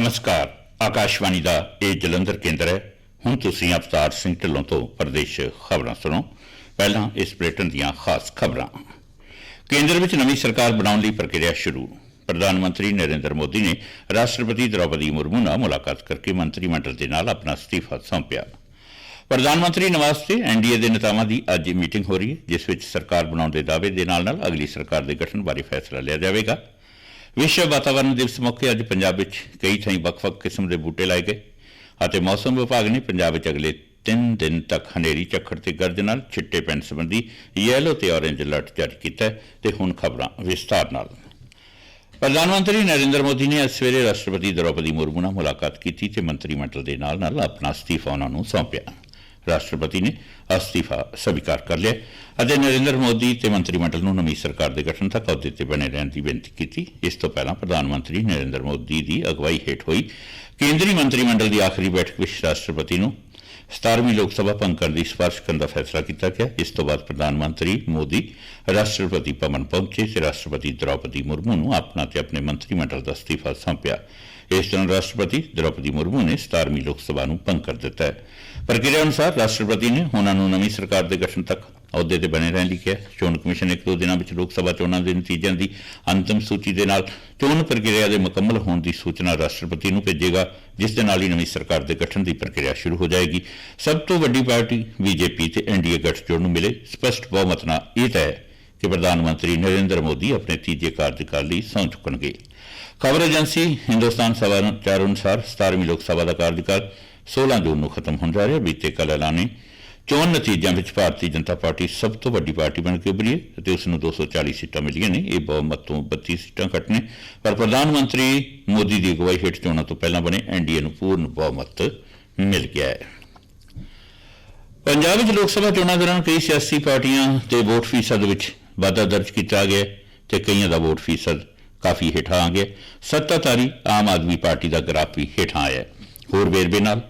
ਨਮਸਕਾਰ। ਆਕਾਸ਼ਵਾਣੀ ਦਾ ਇਹ ਜਲੰਧਰ ਕੇਂਦਰ ਹੈ। ਹੁਣ ਤੁਸੀਂ ਅਵਤਾਰ ਸਿੰਘ ਢਿੱਲੋਂ ਤੋਂ ਪ੍ਰਦੇਸ਼ ਖਬਰਾਂ ਸੁਣੋ। ਪਹਿਲਾਂ ਇਸ ਬੁਲੇਟਿਨ ਦੀਆਂ ਖਾਸ ਖਬਰਾਂ। ਕੇਂਦਰ ਵਿੱਚ ਨਵੀਂ ਸਰਕਾਰ ਬਣਾਉਣ ਲਈ ਪ੍ਰਕਿਰਿਆ ਸ਼ੁਰੂ। ਪ੍ਰਧਾਨ ਮੰਤਰੀ ਨਰਿੰਦਰ ਮੋਦੀ ਨੇ ਰਾਸ਼ਟਰਪਤੀ ਦ੍ਰੋਪਦੀ ਮੁਰਮੂ ਨਾਲ ਮੁਲਾਕਾਤ ਕਰਕੇ ਮੰਤਰੀ ਮੰਡਲ ਦੇ ਨਾਲ ਆਪਣਾ ਅਸਤੀਫਾ ਸੌਂਪਿਆ। ਪ੍ਰਧਾਨ ਮੰਤਰੀ ਨਿਵਾਸ ਤੇ ਐਨਡੀਏ ਦੇ ਨੇਤਾਵਾਂ ਦੀ ਅੱਜ ਮੀਟਿੰਗ ਹੋ ਰਹੀ ਹੈ, ਜਿਸ ਵਿੱਚ ਸਰਕਾਰ ਬਣਾਉਣ ਦੇ ਦਾਅਵੇ ਦੇ ਨਾਲ ਨਾਲ ਅਗਲੀ ਸਰਕਾਰ ਦੇ ਗਠਨ ਬਾਰੇ ਫੈਸਲਾ ਲਿਆ ਜਾਵੇਗਾ। ਵਿਸ਼ਵ ਵਾਤਾਵਰਣ ਦਿਵਸ ਮੌਕੇ ਅੱਜ ਪੰਜਾਬ ਵਿੱਚ ਕਈ ਥਾਈਂ ਵੱਖ-ਵੱਖ ਕਿਸਮ ਦੇ ਬੂਟੇ ਲਾਏ ਗਏ ਅਤੇ ਮੌਸਮ ਵਿਭਾਗ ਨੇ ਪੰਜਾਬ ਵਿੱਚ ਅਗਲੇ 3 ਦਿਨ ਤੱਕ ਹਨੇਰੀ, ਝੱਖੜ ਤੇ ਗਰਜ ਨਾਲ ਛਿੱਟੇ ਪੈਣ ਸੰਬੰਧੀ ਯੈਲੋ ਤੇ ਔਰੇਂਜ ਅਲਰਟ ਜਾਰੀ ਕੀਤਾ ਹੈ ਤੇ ਹੁਣ ਖਬਰਾਂ ਵਿਸਤਾਰ ਨਾਲ। ਪ੍ਰਧਾਨ ਮੰਤਰੀ ਨਰਿੰਦਰ ਮੋਦੀ ਨੇ ਅੱਜ ਸਵੇਰੇ ਰਾਸ਼ਟਰਪਤੀ ਦ੍ਰੋਪਦੀ ਮੁਰਮੂ ਨਾਲ ਮੁਲਾਕਾਤ ਕੀਤੀ ਤੇ ਮੰਤਰੀ ਮੰਡਲ ਦੇ ਨਾਲ ਨਾਲ ਆਪਣਾ ਅਸਤੀਫਾ ਉਹਨਾਂ ਨੂੰ ਸੌਂਪਿਆ। ਰਾਸ਼ਟਰਪਤੀ ਨੇ ਅਸਤੀਫਾ ਸਵੀਕਾਰ ਕਰ ਲਿਆ। ਅਤੇ ਨਰਿੰਦਰ ਮੋਦੀ ਤੇ ਮੰਤਰੀ ਮੰਡਲ ਨੂੰ ਨਵੀਂ ਸਰਕਾਰ ਦੇ ਗਠਨ ਤੱਕ ਅਹੁਦੇ ਤੇ ਬਣੇ ਰਹਿਣ ਦੀ ਬੇਨਤੀ ਕੀਤੀ। ਇਸ ਤੋਂ ਪਹਿਲਾਂ ਪ੍ਰਧਾਨ ਮੰਤਰੀ ਨਰਿੰਦਰ ਮੋਦੀ ਦੀ ਅਗਵਾਈ ਹੇਠ ਹੋਈ। ਕੇਂਦਰੀ ਮੰਤਰੀ ਮੰਡਲ ਦੀ ਆਖਰੀ ਬੈਠਕ ਵਿੱਚ ਰਾਸ਼ਟਰਪਤੀ ਨੂੰ 17ਵੀਂ ਲੋਕ ਸਭਾ ਭੰਗ ਕਰਨ ਦੀ ਸਿਫਾਰਿਸ਼ ਕਰਨ ਦਾ ਫੈਸਲਾ ਕੀਤਾ ਗਿਆ। ਇਸ ਤੋਂ ਬਾਅਦ ਪ੍ਰਧਾਨ ਮੰਤਰੀ ਮੋਦੀ, ਰਾਸ਼ਟਰਪਤੀ ਭਵਨ ਪਹੁੰਚੇ ਤੇ ਰਾਸ਼ਟਰਪਤੀ ਦ੍ਰੌਪਦੀ ਮੁਰਮੂ ਨੂੰ ਆਪਣਾ ਤੇ ਆਪਣੇ ਮੰਤਰੀ ਮੰਡਲ ਦਾ ਅਸਤੀਫਾ ਸੌਂਪਿਆ। ਇਸ ਦਿਨ ਰਾਸ਼ਟਰਪਤੀ ਦ੍ਰੋਪਦੀ ਮੁਰਮੂ ਨੇ 17ਵੀਂ ਲੋਕ ਸਭਾ ਨੂੰ ਭੰਗ ਕਰ ਦਿੱਤਾ ਹੈ ਪ੍ਰਕਿਰਿਆ ਅਨੁਸਾਰ ਰਾਸ਼ਟਰਪਤੀ ਨੇ ਉਹਨਾਂ ਨੂੰ ਨਵੀਂ ਸਰਕਾਰ ਦੇ ਗਠਨ ਤੱਕ ਅਹੁਦੇ ਤੇ ਬਣੇ ਰਹਿਣ ਲਈ ਕਿਹਾ ਚੋਣ ਕਮਿਸ਼ਨ ਇੱਕ ਦੋ ਦਿਨਾਂ ਵਿੱਚ ਲੋਕ ਸਭਾ ਚੋਣਾਂ ਦੇ ਨਤੀਜਿਆਂ ਦੀ ਅੰਤਮ ਸੂਚੀ ਦੇ ਨਾਲ ਚੋਣ ਪ੍ਰਕਿਰਿਆ ਦੇ ਮੁਕੰਮਲ ਹੋਣ ਦੀ ਸੂਚਨਾ ਰਾਸ਼ਟਰਪਤੀ ਨੂੰ ਭੇਜੇਗਾ ਜਿਸ ਦੇ ਨਾਲ ਹੀ ਨਵੀਂ ਸਰਕਾਰ ਦੇ ਗਠਨ ਦੀ ਪ੍ਰਕਿਰਿਆ ਸ਼ੁਰੂ ਹੋ ਜਾਏਗੀ ਸਭ ਤੋਂ ਵੱਡੀ ਪਾਰਟੀ ਬੀਜੇਪੀ ਤੇ ਐਨਡੀਏ ਗੱਠਜੋੜ ਨੂੰ ਮਿਲੇ ਸਪਸ਼ਟ ਬਹੁਮਤ ਨਾਲ ਇਹ ਤੈਅ ਹੈ ਕਿ ਪ੍ਰਧਾਨ ਮੰਤਰੀ ਨਰਿੰਦਰ ਮੋਦੀ ਆਪਣੇ ਤੀਜੇ ਕਾਰਜਕਾਲ ਲਈ ਸਹੁੰ ਚੁੱਕਣਗੇ ਖਬਰ ਏਜੰਸੀ ਹਿੰਦੁਸਤਾਨ ਸਮਾਚਾਰ ਅਨੁਸਾਰ 17ਵੀਂ ਲੋਕ ਸਭਾ ਦਾ ਕਾਰਜਕਾਲ 16 ਜੂਨ ਨੂੰ ਖਤਮ ਹੋਣ ਜਾ ਰਿਹਾ। ਬੀਤੇ ਕੱਲ੍ਹ ਐਲਾਨੇ ਚੋਣ ਨਤੀਜਿਆਂ ਵਿੱਚ ਭਾਰਤੀ ਜਨਤਾ ਪਾਰਟੀ ਸਭ ਤੋਂ ਵੱਡੀ ਪਾਰਟੀ ਬਣ ਕੇ ਉਭਰੀ ਹੈ ਅਤੇ ਉਸ ਨੂੰ 240 ਸੀਟਾਂ ਮਿਲੀਆਂ ਨੇ। ਇਹ ਬਹੁਮਤ ਤੋਂ 32 ਸੀਟਾਂ ਘੱਟ ਨੇ। ਪਰ ਪ੍ਰਧਾਨ ਮੰਤਰੀ ਮੋਦੀ ਦੀ ਅਗਵਾਈ ਹੇਠ ਚੋਣਾਂ ਤੋਂ ਪਹਿਲਾਂ ਬਣੇ ਐਨਡੀਏ ਨੂੰ ਪੂਰਨ ਬਹੁਮਤ ਮਿਲ ਗਿਆ ਹੈ। ਪੰਜਾਬ ਵਿੱਚ ਲੋਕ ਸਭਾ ਚੋਣਾਂ ਦੌਰਾਨ ਕਈ ਸਿਆਸੀ ਪਾਰਟੀਆਂ ਤੇ ਵੋਟ ਫੀਸਦ ਵਿੱਚ ਵਾਧਾ ਦਰਜ ਕੀਤਾ ਗਿਆ ਹੈ ਤੇ ਕਈਆਂ ਦਾ ਵੋਟ ਫੀਸਦ ਕਾਫੀ ਹੇਠਾਂ ਆ ਗਿਆ। ਹੈ। ਸੱਤਾਧਾਰੀ ਆਮ ਆਦਮੀ ਪਾਰਟੀ ਦਾ ਗ੍ਰਾਫ ਵੀ ਹੇਠਾਂ ਆਇਆ। ਹੋਰ ਵੇਰਵੇ ਨਾਲ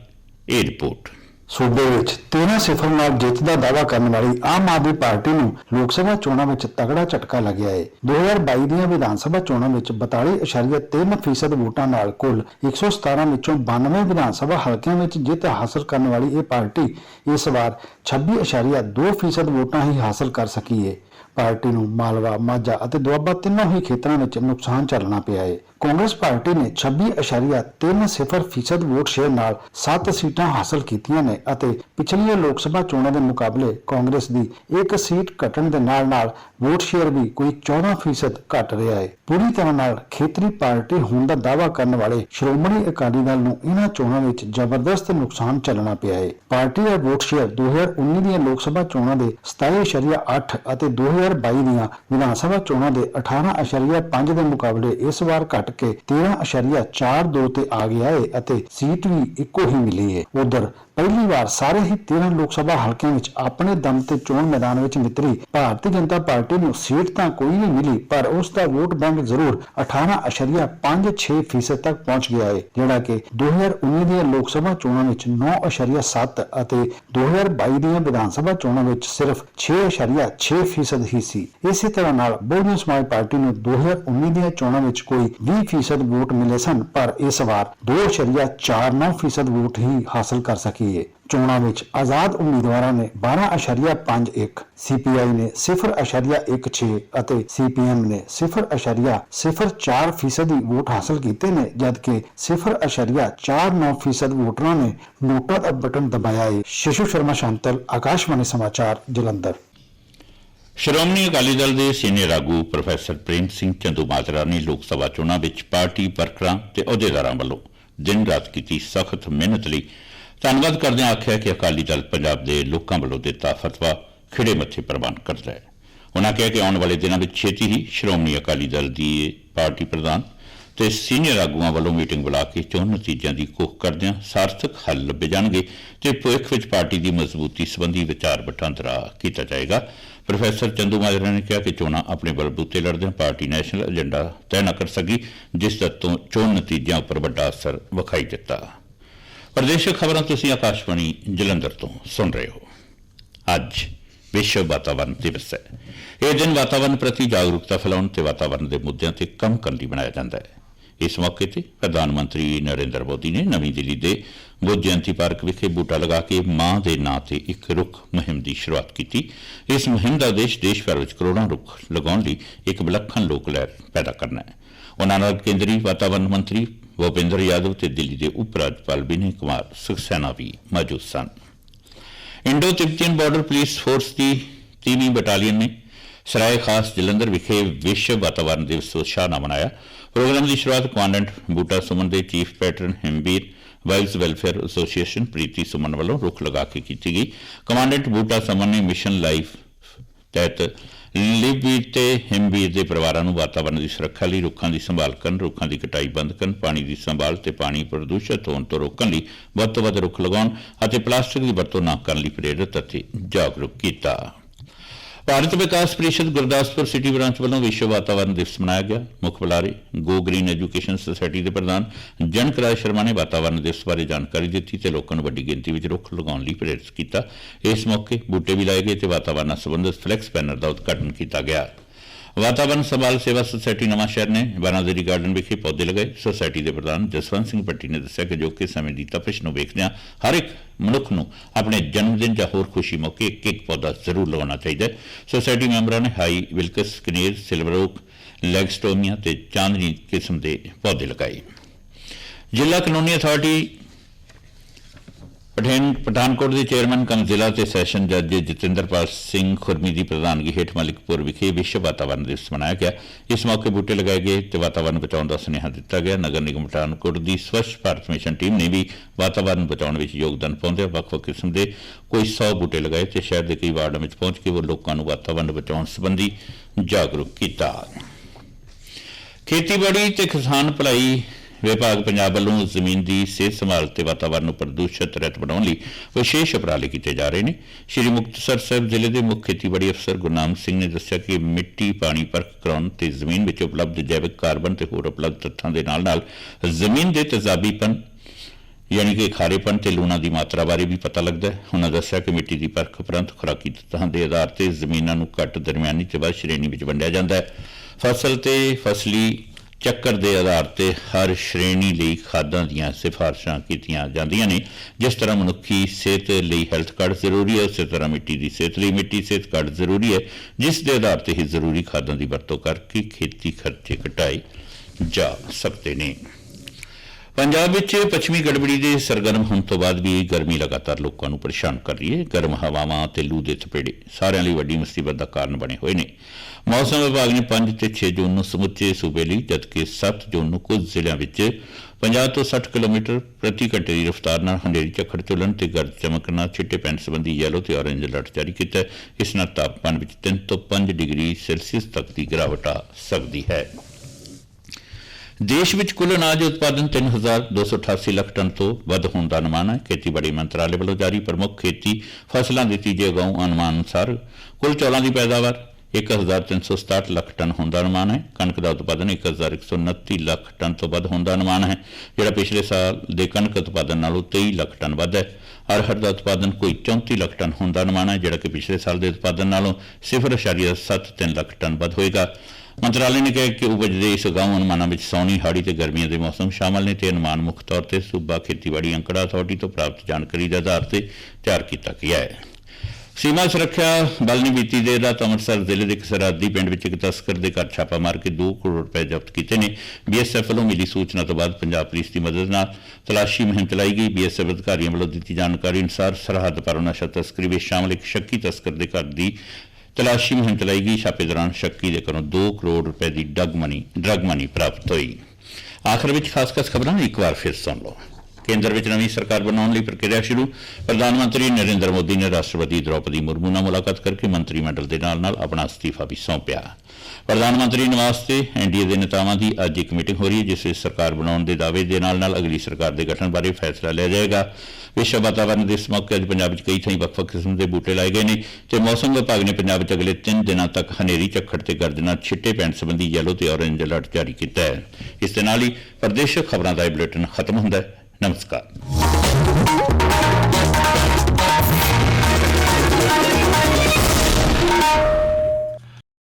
ਇਹ ਰਿਪੋਰਟ। ਸੂਬੇ ਵਿੱਚ 13-0 ਨਾਲ ਜਿੱਤ ਦਾ ਦਾਅਵਾ ਕਰਨ ਵਾਲੀ ਆਮ ਆਦਮੀ ਪਾਰਟੀ ਨੂੰ ਲੋਕ ਸਭਾ ਚੋਣਾਂ ਵਿੱਚ ਤਗੜਾ ਝਟਕਾ ਲੱਗਿਆ ਹੈ 2022 ਦੀਆਂ ਵਿਧਾਨ ਸਭਾ ਚੋਣਾਂ ਵਿੱਚ 42.3% ਵੋਟਾਂ ਨਾਲ ਕੁੱਲ 117 ਵਿੱਚੋਂ 92 ਵਿਧਾਨ ਸਭਾ ਹਲਕਿਆਂ ਵਿੱਚ ਜਿੱਤ ਹਾਸਲ ਕਰਨ ਵਾਲੀ ਇਹ ਪਾਰਟੀ ਇਸ ਵਾਰ 26.2% ਵੋਟਾਂ ਹੀ ਹਾਸਲ ਕਰ ਸਕੀ ਹੈ ਪਾਰਟੀ ਨੂੰ ਮਾਲਵਾ, ਮਾਝਾ ਅਤੇ ਦੁਆਬਾ ਤਿੰਨੋਂ ਹੀ ਖੇਤਰਾਂ ਵਿੱਚ ਨੁਕਸਾਨ ਝੱਲਣਾ ਪਿਆ ਹੈ ਕਾਂਗਰਸ ਪਾਰਟੀ ਨੇ 26.30% ਵੋਟ ਸ਼ੇਅਰ ਨਾਲ 7 ਸੀਟਾਂ ਹਾਸਲ ਕੀਤੀਆਂ ਨੇ ਅਤੇ ਪਿਛਲੀਆਂ ਲੋਕ ਸਭਾ ਚੋਣਾਂ ਦੇ ਮੁਕਾਬਲੇ ਕਾਂਗਰਸ ਦੀ ਇੱਕ ਸੀਟ ਘਟਣ ਦੇ ਨਾਲ-ਨਾਲ ਵੋਟ ਸ਼ੇਅਰ ਵੀ ਕੋਈ 14% ਘਟ ਰਿਹਾ ਹੈ। ਪੂਰੀ ਤਰ੍ਹਾਂ ਨਾਲ ਖੇਤਰੀ ਪਾਰਟੀ ਹੋਣ ਦਾ ਦਾਅਵਾ ਕਰਨ ਵਾਲੇ ਸ਼੍ਰੋਮਣੀ ਅਕਾਲੀ ਦਲ ਨੂੰ ਇਹਨਾਂ ਚੋਣਾਂ ਵਿੱਚ ਜ਼ਬਰਦਸਤ ਨੁਕਸਾਨ ਝੱਲਣਾ ਪਿਆ ਹੈ। ਪਾਰਟੀ ਦਾ ਵੋਟ ਸ਼ੇਅਰ 2019 ਦੀਆਂ ਲੋਕ ਸਭਾ ਚੋਣਾਂ ਦੇ 27.8 ਅਤੇ 2022 ਦੀਆਂ ਵਿਧਾਨ ਸਭਾ ਚੋਣਾਂ ਦੇ 18.5 ਦੇ ਮੁਕਾਬਲੇ ਇਸ ਵਾਰ ਘਟ ਕੇ 13.42 ਤੇ ਆ ਗਿਆ ਹੈ ਅਤੇ ਸੀਟ ਵੀ ਇੱਕੋ ਹੀ ਮਿਲੀ ਹੈ। ਉਧਰ ਪਹਿਲੀ ਵਾਰ ਸਾਰੇ ਹੀ 13 ਲੋਕ ਸਭਾ ਹਲਕਿਆਂ ਵਿੱਚ ਆਪਣੇ ਦਮ ਤੇ ਚੋਣ ਮੈਦਾਨ ਵਿੱਚ ਨਿਤਰੀ, ਭਾਰਤੀ ਜਨਤਾ ਪਾਰਟੀ ਨੂੰ ਸੀਟ ਤਾਂ ਕੋਈ ਨਹੀਂ ਮਿਲੀ, ਪਰ ਉਸ ਦਾ ਵੋਟ ਬੈਂਕ ਜ਼ਰੂਰ 18.56% ਤੱਕ ਪਹੁੰਚ ਗਿਆ ਹੈ ਜਿਹੜਾ ਕਿ 2019 ਦੀਆਂ ਲੋਕ ਸਭਾ ਚੋਣਾਂ ਵਿੱਚ 9.7 ਅਤੇ 2022 ਦੀਆਂ ਵਿਧਾਨ ਸਭਾ ਚੋਣਾਂ ਵਿੱਚ ਸਿਰਫ 6.6% ਹੀ ਸੀ। ਇਸੇ ਤਰ੍ਹਾਂ ਨਾਲ ਬਹੁਜਨ ਸਮਾਜ ਪਾਰਟੀ ਨੂੰ 2019 ਦੀਆਂ ਚੋਣਾਂ ਵਿੱਚ ਕੋਈ 20% ਵੋਟ ਮਿਲੇ ਸਨ, ਪਰ ਇਸ ਵਾਰ 2.49% ਵੋਟ ਹੀ ਹਾਸਲ ਕਰ ਸਕੀ। ਹੈ ਚੋਣਾਂ ਵਿੱਚ ਆਜ਼ਾਦ ਉਮੀਦਵਾਰਾਂ ਨੇ 12.51 ਸੀਪੀਆਈ ਨੇ 0.16 ਅਤੇ ਸੀਪੀਐਮ ਨੇ 0.04 ਫੀਸਦੀ ਵੋਟ ਹਾਸਲ ਕੀਤੇ ਨੇ, ਜਦਕਿ 0.49 ਫੀਸਦ ਵੋਟਰਾਂ ਨੇ ਨੋਟਾ ਦਾ ਬਟਨ ਦਬਾਇਆ ਹੈ ਸ਼ਿਸ਼ੂ ਸ਼ਰਮਾ ਸ਼ਾਂਤਲ, ਆਕਾਸ਼ਵਾਣੀ ਸਮਾਚਾਰ, ਜਲੰਧਰ। ਸ਼੍ਰੋਮਣੀ ਅਕਾਲੀ ਦਲ ਦੇ ਸੀਨੀਅਰ ਆਗੂ ਪ੍ਰੋਫੈਸਰ ਪ੍ਰੇਮ ਸਿੰਘ ਚੰਦੂਮਾਜਰਾ ਨੇ ਲੋਕ ਸਭਾ ਚੋਣਾਂ ਵਿੱਚ ਪਾਰਟੀ ਵਰਕਰਾਂ ਤੇ ਅਹੁਦੇਦਾਰਾਂ ਵੱਲੋਂ ਦਿਨ ਰਾਤ ਕੀਤੀ ਸਖਤ ਮਿਹਨਤ ਲਈ ਧੰਨਵਾਦ ਕਰਦਿਆਂ ਆਖਿਆ ਕਿ ਅਕਾਲੀ ਦਲ ਪੰਜਾਬ ਦੇ ਲੋਕਾਂ ਵੱਲੋਂ ਦਿੱਤਾ ਫਤਵਾ ਖਿੜੇ ਮੱਥੇ ਪ੍ਰਵਾਨ ਕਰਦਾ ਹੈ। ਉਹਨਾਂ ਕਿਹਾ ਕਿ ਆਉਣ ਵਾਲੇ ਦਿਨਾਂ ਵਿੱਚ ਛੇਤੀ ਹੀ ਸ਼੍ਰੋਮਣੀ ਅਕਾਲੀ ਦਲ ਦੀ ਪਾਰਟੀ ਪ੍ਰਧਾਨ ਤੇ ਸੀਨੀਅਰ ਆਗੂਆਂ ਵੱਲੋਂ ਮੀਟਿੰਗ ਬੁਲਾ ਕੇ ਚੋਣ ਨਤੀਜਿਆਂ ਦੀ ਕੋਖ ਕਰਦਿਆਂ ਸਾਰਥਕ ਹੱਲ ਲੱਭੇ ਜਾਣਗੇ ਤੇ ਭਵਿੱਖ ਵਿੱਚ ਪਾਰਟੀ ਦੀ ਮਜ਼ਬੂਤੀ ਸੰਬੰਧੀ ਵਿਚਾਰ ਵਟਾਂਦਰਾ ਕੀਤਾ ਜਾਏਗਾ। ਪ੍ਰੋਫੈਸਰ ਚੰਦੂ ਮਾਜਰਾ ਨੇ ਕਿਹਾ ਕਿ ਚੋਣਾਂ ਆਪਣੇ ਬਲਬੂਤੇ ਲੜਦਿਆਂ ਪਾਰਟੀ ਨੈਸ਼ਨਲ ਏਜੰਡਾ ਤੈਅ ਨਾ ਕਰ ਸਕੀ, ਜਿਸ ਦਾ ਤੋਂ ਚੋਣ ਨਤੀਜਿਆਂ ਉੱਪਰ ਵੱਡਾ ਅਸਰ ਵਿਖਾਈ ਦਿੱਤਾ। ਪ੍ਰਦੇਸ਼ਕ ਖਬਰਾਂ ਤੁਸੀਂ ਆਕਾਸ਼ਵਾਣੀ ਜਲੰਧਰ ਤੋਂ ਸੁਣ ਰਹੇ ਹੋ। ਅੱਜ ਵਿਸ਼ਵ ਵਾਤਾਵਰਣ ਦਿਵਸ ਹੈ। ਇਹ ਦਿਨ ਵਾਤਾਵਰਣ ਪ੍ਰਤੀ ਜਾਗਰੂਕਤਾ ਫੈਲਾਉਣ ਤੇ ਵਾਤਾਵਰਣ ਦੇ ਮੁੱਦਿਆਂ ਤੇ ਕੰਮ ਕਰਨ ਲਈ ਮਨਾਇਆ ਜਾਂਦਾ ਹੈ। ਇਸ ਮੌਕੇ ਤੇ ਪ੍ਰਧਾਨ ਮੰਤਰੀ ਨਰਿੰਦਰ ਮੋਦੀ ਨੇ ਨਵੀਂ ਦਿੱਲੀ ਦੇ ਬੁੱਧ ਜਯੰਤੀ ਪਾਰਕ ਵਿਖੇ ਬੂਟਾ ਲਗਾ ਕੇ ਮਾਂ ਦੇ ਨਾਂ ਤੇ ਇੱਕ ਰੁੱਖ ਮੁਹਿੰਮ ਦੀ ਸ਼ੁਰੂਆਤ ਕੀਤੀ। ਇਸ ਮੁਹਿੰਮ ਦਾ ਉਦੇਸ਼ ਦੇਸ਼ ਭਰ ਵਿੱਚ ਕਰੋੜਾਂ ਰੁੱਖ ਲਗਾਉਣ ਲਈ ਇੱਕ ਵਿਲੱਖਣ ਲੋਕ ਲਹਿਰ ਪੈਦਾ ਕਰਨਾ ਹੈ। ਉਹਨਾਂ ਨਾਲ ਕੇਂਦਰੀ ਵਾਤਾਵਰਣ ਮੰਤਰੀ ਭੁਪਿੰਦਰ ਯਾਦਵ ਤੇ ਦਿੱਲੀ ਦੇ ਉਪ ਰਾਜਪਾਲ ਵਿਨय ਕੁਮਾਰ ਸਕਸੈਨਾ ਵੀ ਮੌਜੂਦ ਸਨ Indo Tibetan border police force ਦੀ 30ਵੀਂ ਬਟਾਲੀਅਨ ਨੇ ਸਰਾਏ ਖਾਸ ਜਲੰਧਰ ਵਿਖੇ ਵਿਸ਼ਵ ਵਾਤਾਵਰਣ ਦਿਵਸ ਉਤਸ਼ਾਹ ਨਾਲ ਮਨਾਇਆ ਪ੍ਰੋਗਰਾਮ ਦੀ ਸ਼ੁਰੂਆਤ ਕਮਾਂਡੈਂਟ ਬੂਟਾ ਸੁਮਨ ਦੇ chief patron Himbir wilds welfare association Preeti Suman ਵੱਲੋਂ ਰੁੱਖ ਲਗਾ ਕੇ ਕੀਤੀ ਗਈ ਕਮਾਂਡੈਂਟ ਬੂਟਾ ਸੁਮਨ ਨੇ ਮਿਸ਼ਨ ਲਾਈਫ ਤਹਿਤ ਲਿਵਵੀਰ ਤੇ ਹਿਮਵੀਰ ਦੇ ਪਰਿਵਾਰਾਂ ਨੂੰ ਵਾਤਾਵਰਣ ਦੀ ਸੁਰੱਖਿਆ ਲਈ ਰੁੱਖਾਂ ਦੀ ਸੰਭਾਲ ਕਰਨ, ਰੁੱਖਾਂ ਦੀ ਕਟਾਈ ਬੰਦ ਕਰਨ, ਪਾਣੀ ਦੀ ਸੰਭਾਲ ਤੇ ਪਾਣੀ ਪ੍ਰਦੂਸ਼ਿਤ ਹੋਣ ਤੋਂ ਰੋਕਣ ਲਈ ਵੱਧ ਤੋਂ ਵੱਧ ਰੁੱਖ ਲਗਾਉਣ ਅਤੇ ਪਲਾਸਟਿਕ ਦੀ ਵਰਤੋਂ ਨਾ ਕਰਨ ਲਈ ਪ੍ਰੇਰਿਤ ਅਤੇ ਜਾਗਰੂਕ ਕੀਤਾ। ਭਾਰਤ ਵਿਕਾਸ ਪਰਿਸ਼ਦ ਗੁਰਦਾਸਪੁਰ ਸਿਟੀ ਬ੍ਰਾਂਚ ਵੱਲੋਂ ਵਿਸ਼ਵ ਵਾਤਾਵਰਣ ਦਿਵਸ ਮਨਾਇਆ ਗਿਆ। ਮੁੱਖ ਬੁਲਾਰੇ ਗੋ ਗ੍ਰੀਨ ਐਜੂਕੇਸ਼ਨ ਸੁਸਾਇਟੀ ਦੇ ਪ੍ਰਧਾਨ ਜਨਕ ਰਾਜ ਸ਼ਰਮਾ ਨੇ ਵਾਤਾਵਰਣ ਦਿਵਸ ਬਾਰੇ ਜਾਣਕਾਰੀ ਦਿੱਤੀ ਤੇ ਲੋਕਾਂ ਨੂੰ ਵੱਡੀ ਗਿਣਤੀ ਵਿੱਚ ਰੁੱਖ ਲਗਾਉਣ ਲਈ ਪ੍ਰੇਰਿਤ ਕੀਤਾ। ਇਸ ਮੌਕੇ ਬੂਟੇ ਵੀ ਲਾਏ ਗਏ ਤੇ ਵਾਤਾਵਰਣ ਨਾਲ ਸੰਬੰਧਿਤ ਫਲੈਕਸ ਬੈਨਰ ਦਾ ਉਦਘਾਟਨ ਕੀਤਾ ਗਿਆ। ਵਾਤਾਵਰਣ ਸੰਭਾਲ ਸੇਵਾ ਸੁਸਾਇਟੀ ਨਵਾਂ ਸ਼ਹਿਰ ਨੇ ਬਾਨਾਜ਼ਰੀ ਗਾਰਡਨ ਵਿਖੇ ਪੌਦੇ ਲਗਾਏ। ਸੁਸਾਇਟੀ ਦੇ ਪ੍ਰਧਾਨ ਜਸਵੰਤ ਸਿੰਘ ਪੱਟੀ ਨੇ ਦੱਸਿਆ ਕਿ ਜੋ ਕਿ ਸਮੇਂ ਦੀ ਤਪਸ਼ ਨੂੰ ਵੇਖਦਿਆਂ ਹਰ ਇੱਕ ਮਨੁੱਖ ਨੂੰ ਆਪਣੇ ਜਨਮ ਦਿਨ ਜਾਂ ਹੋਰ ਖੁਸ਼ੀ ਮੌਕੇ ਇੱਕ ਇੱਕ ਪੌਦਾ ਜ਼ਰੂਰ ਲਗਾਉਣਾ ਚਾਹੀਦਾ ਹੈ। ਸੁਸਾਇਟੀ ਮੈਂਬਰਾਂ ਨੇ ਹਾਈ ਵਿਲਕਸ, ਕਨੇਰ, ਸਿਲਵਰ ਓਕ ਲੈਗਸਟੋਮੀਆ ਤੇ ਚਾਂਦਨੀ ਕਿਸਮ ਦੇ ਪੌਦੇ ਲਗਾਏ। ਜ਼ਿਲ੍ਹਾ ਕਾਨੂੰਨੀ ਅਥਾਰਟੀ ਪਠਾਨ, ਪਠਾਨਕੋਟ ਦੇ ਚੇਅਰਮੈਨ ਕਮ ਜ਼ਿਲ੍ਹਾ ਤੇ ਸੈਸ਼ਨ ਜੱਜ ਜਤਿੰਦਰਪਾਲ ਸਿੰਘ ਖੁਰਮੀ ਦੀ ਪ੍ਰਧਾਨਗੀ ਹੇਠ ਮਲਿਕਪੁਰ ਵਿਖੇ ਵਿਸ਼ਵ ਵਾਤਾਵਰਣ ਦਿਵਸ ਮਨਾਇਆ ਗਿਆ। ਇਸ ਮੌਕੇ ਬੂਟੇ ਲਗਾਏ ਗਏ ਤੇ ਵਾਤਾਵਰਣ ਬਚਾਉਣ ਦਾ ਸੁਨੇਹਾ ਦਿੱਤਾ ਗਿਆ। ਨਗਰ ਨਿਗਮ ਪਠਾਨਕੋਟ ਦੀ ਸਵੱਛ ਭਾਰਤ ਮਿਸ਼ਨ ਟੀਮ ਨੇ ਵੀ ਵਾਤਾਵਰਣ ਬਚਾਉਣ ਵਿੱਚ ਯੋਗਦਾਨ ਪਾਉਂਦੇ ਵੱਖ-ਵੱਖ ਕਿਸਮ ਦੇ ਕੋਈ 100 ਬੂਟੇ ਲਗਾਏ ਤੇ ਸ਼ਹਿਰ ਦੇ ਕਈ ਵਾਰਡਾਂ ਵਿੱਚ ਪਹੁੰਚ ਕੇ ਉਹ ਲੋਕਾਂ ਨੂੰ ਵਾਤਾਵਰਣ ਬਚਾਉਣ ਸੰਬੰਧੀ ਜਾਗਰੂਕ ਕੀਤਾ। ਖੇਤੀਬਾੜੀ ਤੇ ਕਿਸਾਨ ਭਲਾਈ ਵਿਭਾਗ ਪੰਜਾਬ ਵੱਲੋਂ ਜ਼ਮੀਨ ਦੀ ਸਿਹਤ ਸੰਭਾਲ ਤੇ ਵਾਤਾਵਰਣ ਨੂੰ ਪ੍ਰਦੂਸ਼ਿਤ ਰਹਿਤ ਬਣਾਉਣ ਲਈ ਵਿਸ਼ੇਸ਼ ਉਪਰਾਲੇ ਕੀਤੇ ਜਾ ਰਹੇ ਨੇ। ਸ਼੍ਰੀ ਮੁਕਤਸਰ ਸਾਹਿਬ ਜ਼ਿਲ੍ਹੇ ਦੇ ਮੁੱਖ ਖੇਤੀਬਾੜੀ ਅਫਸਰ ਗੁਰਨਾਮ ਸਿੰਘ ਨੇ ਦੱਸਿਆ ਕਿ ਮਿੱਟੀ, ਪਾਣੀ ਪਰਖ ਕਰਾਉਣ ਤੇ ਜ਼ਮੀਨ ਵਿੱਚ ਉਪਲਬਧ ਜੈਵਿਕ ਕਾਰਬਨ ਤੇ ਹੋਰ ਉਪਲਬਧ ਤੱਤਾਂ ਦੇ ਨਾਲ-ਨਾਲ ਜ਼ਮੀਨ ਦੇ ਤੇਜ਼ਾਬੀਪਨ ਯਾਨੀ ਕਿ ਖਾਰੇਪਨ ਤੇ ਲੂਣਾ ਦੀ ਮਾਤਰਾ ਬਾਰੇ ਵੀ ਪਤਾ ਲੱਗਦਾ ਹੈ। ਉਹਨਾਂ ਦੱਸਿਆ ਕਿ ਮਿੱਟੀ ਦੀ ਪਰਖ ਉਪਰੰਤ ਖੁਰਾਕੀ ਤੱਤਾਂ ਦੇ ਆਧਾਰ ਤੇ ਜ਼ਮੀਨਾਂ ਨੂੰ ਘੱਟ ਦਰਮਿਆਨੀ ਤੇ ਵੱਧ ਸ਼੍ਰੇਣੀ ਵਿੱਚ ਵੰਡਿਆ ਜਾਂਦਾ ਹੈ। ਫਸਲ ਤੇ ਫਸਲੀ ਚੱਕਰ ਦੇ ਆਧਾਰ ਤੇ ਹਰ ਸ਼੍ਰੇਣੀ ਲਈ ਖਾਦਾਂ ਦੀਆਂ ਸਿਫਾਰਸ਼ਾਂ ਕੀਤੀਆਂ ਜਾਂਦੀਆਂ ਨੇ। ਜਿਸ ਤਰ੍ਹਾਂ ਮਨੁੱਖੀ ਸਿਹਤ ਲਈ ਹੈਲਥ ਕਾਰਡ ਜ਼ਰੂਰੀ ਹੈ, ਉਸੇ ਤਰ੍ਹਾਂ ਮਿੱਟੀ ਦੀ ਸਿਹਤ ਲਈ ਮਿੱਟੀ ਸਿਹਤ ਕਾਰਡ ਜ਼ਰੂਰੀ ਹੈ, ਜਿਸ ਦੇ ਆਧਾਰ ਤੇ ਹੀ ਜ਼ਰੂਰੀ ਖਾਦਾਂ ਦੀ ਵਰਤੋਂ ਕਰਕੇ ਖੇਤੀ ਖਰਚੇ ਘਟਾਏ ਜਾ ਸਕਦੇ ਨੇ। ਪੰਜਾਬ ਵਿੱਚ ਪੱਛਮੀ ਗੜਬੜੀ ਦੇ ਸਰਗਰਮ ਹੋਣ ਤੋਂ ਬਾਅਦ ਵੀ ਗਰਮੀ ਲਗਾਤਾਰ ਲੋਕਾਂ ਨੂੰ ਪਰੇਸ਼ਾਨ ਕਰ ਰਹੀ ਹੈ। ਗਰਮ ਹਵਾਵਾਂ ਤੇ ਲੂ ਦੇ ਥਪੇੜੇ ਸਾਰਿਆਂ ਲਈ ਵੱਡੀ ਮੁਸੀਬਤ ਦਾ ਕਾਰਨ ਬਣੇ ਹੋਏ ਨੇ। ਮੌਸਮ ਵਿਭਾਗ ਨੇ 5 ਤੇ 6 ਜੂਨ ਨੂੰ ਸਮੁੱਚੇ ਸੂਬੇ ਲਈ, ਜਦਕਿ 7 ਜੂਨ ਨੂੰ ਕੁਝ ਜ਼ਿਲ੍ਹਿਆਂ ਵਿੱਚ 50 ਤੋਂ 60 ਕਿਲੋਮੀਟਰ ਪ੍ਰਤੀ ਘੰਟੇ ਦੀ ਰਫ਼ਤਾਰ ਨਾਲ ਹਨੇਰੀ, ਝੱਖੜ ਚੱਲਣ ਤੇ ਗਰਜ ਚਮਕ ਨਾਲ ਚਿੱਟੇ ਪੈਣ ਸੰਬੰਧੀ ਯੈਲੋ ਤੇ ਔਰੇਂਜ ਅਲਰਟ ਜਾਰੀ ਕੀਤਾ ਇਸ ਨਾਲ ਤਾਪਮਾਨ ਵਿੱਚ 3 ਤੋਂ 5 ਡਿਗਰੀ ਸੈਲਸੀਅਸ ਤੱਕ ਦੀ ਗਿਰਾਵਟ ਆ ਸਕਦੀ ਹੈ। ਦੇਸ਼ ਵਿੱਚ ਕੁੱਲ ਅਨਾਜ ਉਤਪਾਦਨ 3288 ਲੱਖ ਟਨ ਤੋਂ ਵੱਧ ਹੋਣ ਦਾ ਅਨੁਮਾਨ ਹੈ। ਖੇਤੀਬਾੜੀ ਮੰਤਰਾਲੇ ਵੱਲੋਂ ਜਾਰੀ ਪ੍ਰਮੁੱਖ ਖੇਤੀ ਫਸਲਾਂ ਦੇ ਤੀਜੇ ਅਗਾਊਂ ਅਨੁਮਾਨ ਅਨੁਸਾਰ ਕੁੱਲ ਚੌਲਾਂ ਦੀ ਪੈਦਾਵਾਰ 1367 ਲੱਖ ਟਨ ਹੋਣ ਦਾ ਅਨੁਮਾਨ ਹੈ। ਕਣਕ ਦਾ ਉਤਪਾਦਨ 1129 ਲੱਖ ਟਨ ਤੋਂ ਵੱਧ ਹੋਣ ਦਾ ਅਨੁਮਾਨ ਹੈ, ਜਿਹੜਾ ਪਿਛਲੇ ਸਾਲ ਦੇ ਕਣਕ ਉਤਪਾਦਨ ਨਾਲੋਂ 23 ਲੱਖ ਟਨ ਵੱਧ ਹੈ। ਅਰਹਰ ਦਾ ਉਤਪਾਦਨ ਕੋਈ 34 ਲੱਖ ਟਨ ਹੋਣ ਦਾ ਅਨੁਮਾਨ ਹੈ, ਜਿਹੜਾ ਕਿ ਪਿਛਲੇ ਸਾਲ ਦੇ ਉਤਪਾਦਨ ਨਾਲੋਂ 0.73 ਲੱਖ ਟਨ ਵੱਧ ਹੋਏਗਾ। ਮੰਤਰਾਲੇ ਨੇ ਕਿਹਾ ਕਿ ਉਪਜ ਦੇ ਇਸ ਗਾਉਂ ਅਨੁਮਾਨਾਂ ਵਿੱਚ ਸੌਣੀ ਹਾੜੀ ਤੇ ਗਰਮੀਆਂ ਦੇ ਮੌਸਮ ਸ਼ਾਮਲ ਨੇ ਤੇ ਅਨੁਮਾਨ ਮੁੱਖ ਤੌਰ ਤੇ ਸੂਬਾ ਖੇਤੀਬਾੜੀ ਅੰਕੜਾ ਅਥਾਰਟੀ ਤੋਂ ਪ੍ਰਾਪਤ ਜਾਣਕਾਰੀ ਦੇ ਆਧਾਰ ਤੇ ਤਿਆਰ ਕੀਤਾ ਗਿਆ ਹੈ। ਸੀਮਾ ਸੁਰੱਖਿਆ ਬਲ ਨੇ ਬੀਤੀ ਦੇਰ ਰਾਤ ਅੰਮ੍ਰਿਤਸਰ ਜ਼ਿਲ੍ਹੇ ਦੇ ਇੱਕ ਸਰਹੱਦੀ ਪਿੰਡ ਵਿੱਚ ਇੱਕ ਤਸਕਰ ਦੇ ਘਰ ਛਾਪਾ ਮਾਰ ਕੇ 2 ਕਰੋੜ ਰੁਪਏ ਜ਼ਬਤ ਕੀਤੇ ਨੇ। ਬੀਐਸਐਫ ਵੱਲੋਂ ਮਿਲੀ ਸੂਚਨਾ ਤੋਂ ਬਾਅਦ ਪੰਜਾਬ ਪੁਲਿਸ ਦੀ ਮਦਦ ਨਾਲ ਤਲਾਸ਼ੀ ਮੁਹਿੰਮ ਚਲਾਈ ਗਈ। ਬੀਐਸਐਫ ਅਧਿਕਾਰੀਆਂ ਵੱਲੋਂ ਦਿੱਤੀ ਜਾਣਕਾਰੀ ਅਨੁਸਾਰ ਸਰਹੱਦ ਪਾਰੋਂ ਨਸ਼ਾ ਤਸਕਰੀ ਵਿੱਚ ਸ਼ਾਮਲ ਇੱਕ ਸ਼ੱਕੀ ਤਸਕਰ ਦੇ ਘਰ ਦੀ ਤਲਾਸ਼ੀ ਮੁਹਿੰਮ ਚਲਾਈ ਗਈ ਛਾਪੇ ਦੌਰਾਨ ਸ਼ੱਕੀ ਦੇ ਘਰੋਂ 2 ਕਰੋੜ ਰੁਪਏ ਦੀ ਡਰਗ ਮਨੀ ਡਰਗ ਮਨੀ ਪ੍ਰਾਪਤ ਹੋਈ। ਆਖਰ ਵਿੱਚ ਖਾਸ ਖਾਸ ਖਬਰਾਂ ਇੱਕ ਵਾਰ ਫਿਰ ਸੁਣ ਲਓ। ਕੇਂਦਰ ਵਿੱਚ ਨਵੀਂ ਸਰਕਾਰ ਬਣਾਉਣ ਲਈ ਪ੍ਰਕਿਰਿਆ ਸ਼ੁਰੂ, ਪ੍ਰਧਾਨ ਮੰਤਰੀ ਨਰਿੰਦਰ ਮੋਦੀ ਨੇ ਰਾਸ਼ਟਰਪਤੀ ਦ੍ਰੋਪਦੀ ਮੁਰਮੂ ਨਾਲ ਮੁਲਾਕਾਤ ਕਰਕੇ ਮੰਤਰੀ ਮੰਡਲ ਦੇ ਨਾਲ-ਨਾਲ ਆਪਣਾ ਅਸਤੀਫਾ ਵੀ ਸੌਂਪਿਆ। ਪ੍ਰਧਾਨ ਮੰਤਰੀ ਨਿਵਾਸ ਤੇ ਐਨਡੀਏ ਦੇ ਨੇਤਾਵਾਂ ਦੀ ਅੱਜ ਇੱਕ ਮੀਟਿੰਗ ਹੋ ਰਹੀ ਹੈ, ਜਿਸ ਵਿੱਚ ਸਰਕਾਰ ਬਣਾਉਣ ਦੇ ਦਾਅਵੇ ਦੇ ਨਾਲ-ਨਾਲ ਅਗਲੀ ਸਰਕਾਰ ਦੇ ਗਠਨ ਬਾਰੇ ਫੈਸਲਾ ਲਿਆ ਜਾਏਗਾ। ਵਿਸ਼ਵ ਵਾਤਾਵਰਣ ਦਿਵਸ ਮੌਕੇ ਅੱਜ ਪੰਜਾਬ ਵਿੱਚ ਕਈ ਥਾਈਂ ਵੱਖ-ਵੱਖ ਕਿਸਮ ਦੇ ਬੂਟੇ ਲਾਏ ਗਏ ਨੇ, ਤੇ ਮੌਸਮ ਵਿਭਾਗ ਨੇ ਪੰਜਾਬ ਵਿੱਚ ਅਗਲੇ 3 ਦਿਨਾਂ ਤੱਕ ਹਨੇਰੀ, ਝੱਖੜ ਤੇ ਗਰਜ ਛਿੱਟੇ ਪੈਣ ਸੰਬੰਧੀ ਯੈਲੋ ਤੇ ਔਰੇਂਜ ਅਲਰਟ ਜਾਰੀ ਕੀਤਾ ਹੈ। ਇਸ ਦੇ ਨਾਲ ਹੀ ਪ੍ਰਦੇਸ਼ ਖਬਰਾਂ ਦਾ ਇਹ ਬੁਲੇਟਿਨ ਖਤਮ ਹੁੰਦਾ ਹੈ। नमस्कार